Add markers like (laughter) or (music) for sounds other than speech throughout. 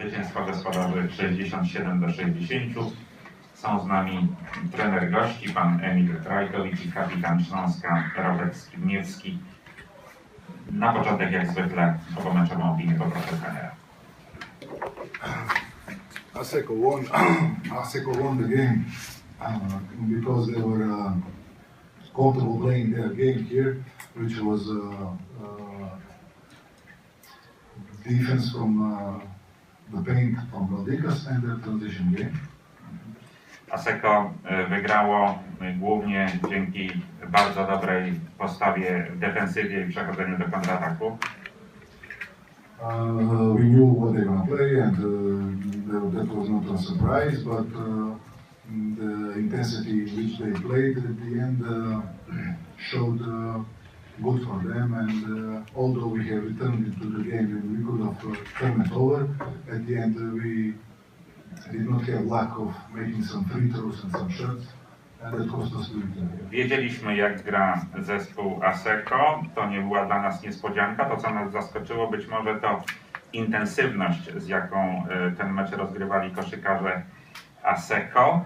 Zwycięstwo gospodarzy 67 do 60. Są z nami trener gości, pan Emil Trajkowicz i kapitan Śląska Robert Skibniewski. Na początek jak zwykle pomęczową opinię poproszę trenera. Aseko won. (clears throat) Aseko won the game uh, because they were uh, comfortable playing their game here, which was uh, uh, defense from uh, paint transition game. Aseko e, wygrało e, głównie dzięki bardzo dobrej postawie w defensywie i przechodzeniu do kontrataku. Uh, we knew what they were play, and uh, that, was not a surprise. But uh, the intensity which they played at the end uh, showed uh, good for them. And uh, although we have returned into the game and we could have uh, turned it over, at the end uh, we did not have of making some free throws and some shots. Wiedzieliśmy, jak gra zespół ASECO. To nie była dla nas niespodzianka. To, co nas zaskoczyło, być może to intensywność, z jaką e, ten mecz rozgrywali koszykarze ASECO.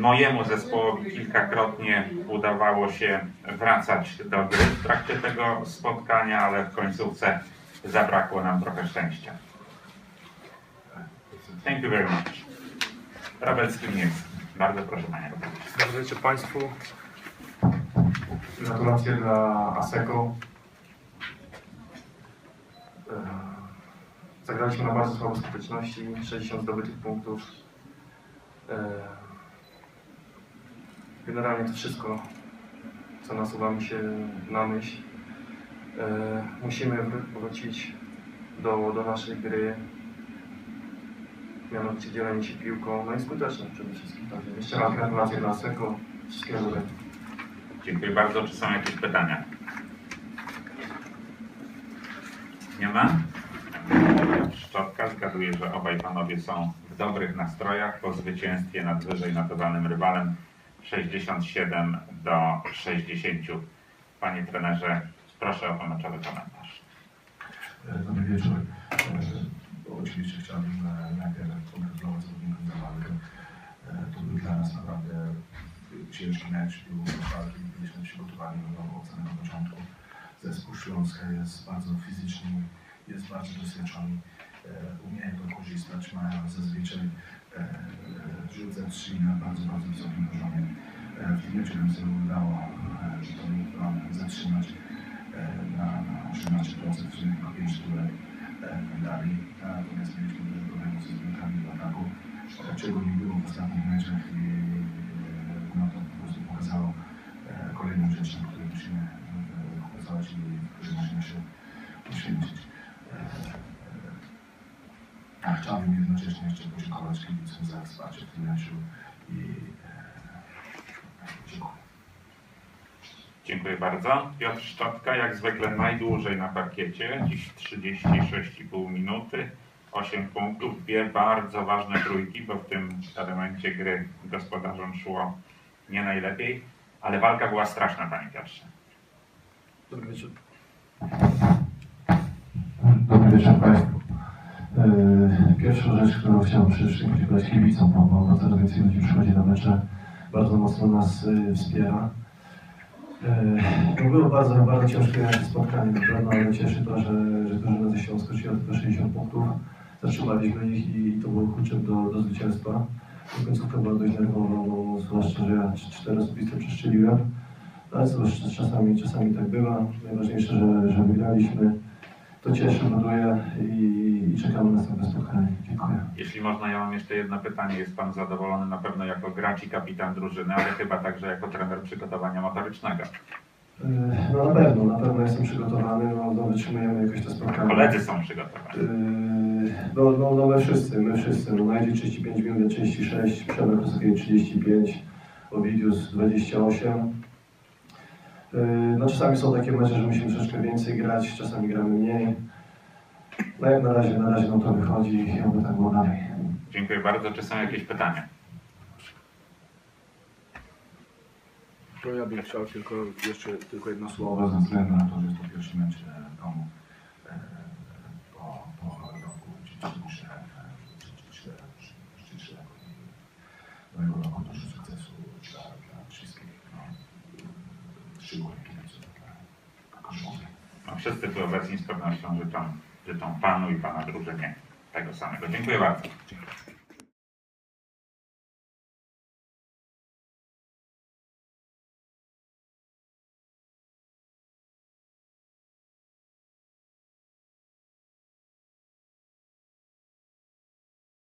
Mojemu zespołowi kilkakrotnie udawało się wracać do gry w trakcie tego spotkania, ale w końcówce zabrakło nam trochę szczęścia. Thank you very much. Robert Skimniewski. Bardzo proszę Panie Robercie. Dobry wieczór Państwu. Gratulacje dla ASECO. E, Zagraliśmy na bardzo słabej skuteczności, 60 zdobytych punktów. Generalnie to wszystko, co nasuwa mi się na myśl. E, Musimy wró- wrócić do, do naszej gry, mianowicie dzielenie się piłką, no i skuteczność przede wszystkim. Także jeszcze raz gratulacje dla ASECO. Wszystkiego. Dziękuję bardzo. Czy są jakieś pytania? Nie ma? Szczotka. Zgaduję, że obaj panowie są w dobrych nastrojach po zwycięstwie nad wyżej notowanym rywalem 67 do 60. Panie trenerze, proszę o pomoczowy komentarz. Dobry wieczór. E, Oczywiście chciałbym e, najpierw pogratulować zawodnikom za walkę. E, To był dla nas naprawdę ciężki mecz, był walki, byliśmy przygotowani do tego od samego początku. Zespół Śląska jest bardzo fizyczny, jest bardzo doświadczony, umieją to korzystać, mają zazwyczaj e, za trzy na bardzo, bardzo wysokim poziomie. E, W tym meczu nam się udało e, ten plan zatrzymać e, na, na 13% w sumie tylko 5 turek dali. Natomiast mieliśmy duże problemy ze zmianami w ataku, czego nie było w ostatnich meczach i no to po prostu pokazało kolejną rzecz, na której musimy e, A chciałbym jednocześnie jeszcze podziękować kibicom za wsparcie w tym meczu i e, dziękuję. Dziękuję bardzo. Piotr Szczotka, jak zwykle najdłużej na parkiecie, dziś 36,5 minuty, 8 punktów, dwie bardzo ważne trójki, bo w tym elemencie gry gospodarzom szło nie najlepiej, ale walka była straszna, Panie Piotrze. Dobry wieczór. Dobry wieczór Państwu. Pierwsza rzecz, którą chciałbym przede wszystkim podziękować kibicom, bo, coraz więcej ludzi przychodzi na mecze, bardzo mocno nas yy, wspiera. Yy, To było bardzo, bardzo ciężkie spotkanie na pewno, ale cieszy to, że, że drużyna ze Śląska strzeliła tylko 60 punktów. Zatrzymaliśmy ich i to było kluczem do, do zwycięstwa. Końcówka była dość nerwowa, bo zwłaszcza, że ja cztery osobiste przestrzeliłem. Ale cóż, czasami, czasami tak bywa. Najważniejsze, że, że wygraliśmy. To cieszy, buduje i, i czekamy na następne spotkanie. Jeśli można, ja mam jeszcze jedno pytanie. Jest Pan zadowolony na pewno jako gracz i kapitan drużyny, ale chyba także jako trener przygotowania motorycznego. Yy, No na pewno, na pewno jestem przygotowany, no, no wytrzymujemy jakoś te spotkania. Koledzy są przygotowani. Yy, No, no, no my wszyscy, my wszyscy. No Najdzie 35 minut, ja 36, Przemek Rosokiewicz 35, Ovidius 28. Yy, No czasami są takie mecze, że musimy troszeczkę więcej grać, czasami gramy mniej. No jak na razie, na razie nam to wychodzi i oby tak było dalej. Dziękuję bardzo. Czy są jakieś pytania? To ja bym chciał tylko jeszcze tylko jedno słowo ze względu na to, że jest to pierwszy mecz e, w domu e, po, po roku mojego roku dużo sukcesu dla, dla wszystkich, no, szczególnie kibiców, dla koszulki. No wszyscy tu obecni z pewnością życzą życzą Panu i Pana drużynie tego samego. Dziękuję bardzo.